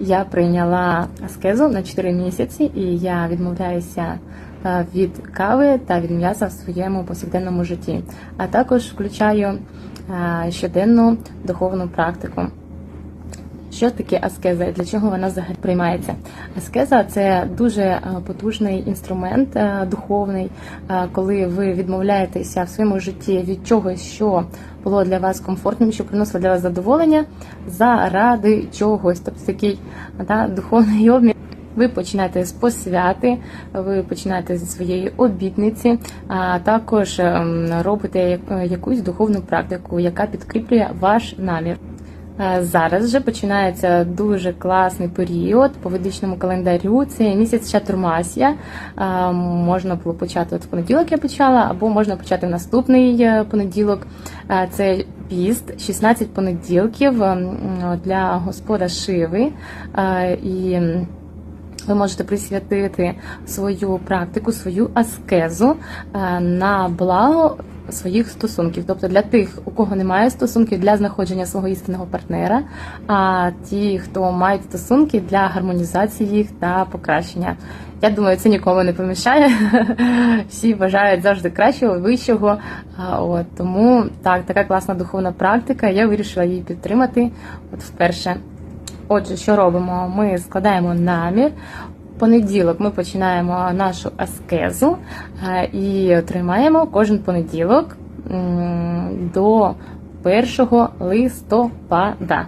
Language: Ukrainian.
Я прийняла аскезу на 4 місяці, і я відмовляюся е, від кави та від м'яса в своєму повсякденному житті. А також включаю е, щоденну духовну практику. Що таке аскеза і для чого вона взагалі приймається? Аскеза це дуже е, потужний інструмент е, духовний, е, коли ви відмовляєтеся в своєму житті від чогось, що було для вас комфортним, що приносило для вас задоволення, заради чогось. Тобто такий да, духовний обмін. Ви починаєте з посвяти, ви починаєте зі своєї обітниці, а також ем, робите як- якусь духовну практику, яка підкріплює ваш намір. Е, Зараз вже починається дуже класний період по ведичному календарю. Це місяць Чатурмасія. Е, Можна було почати от в понеділок, я почала, або можна почати в наступний е, понеділок. Це піст, 16 понеділків ем, для Господа Шиви. І ви можете присвятити свою практику, свою аскезу е, на благо своїх стосунків, тобто для тих, у кого немає стосунків, для знаходження свого істинного партнера, а ті, хто мають стосунки для гармонізації їх та покращення. Я думаю, це нікому не помішає. Всі бажають завжди кращого, вищого. От тому так, така класна духовна практика. Я вирішила її підтримати. От вперше. Отже, що робимо? Ми складаємо намір. Понеділок ми починаємо нашу аскезу е, і тримаємо кожен понеділок до 1 листопада.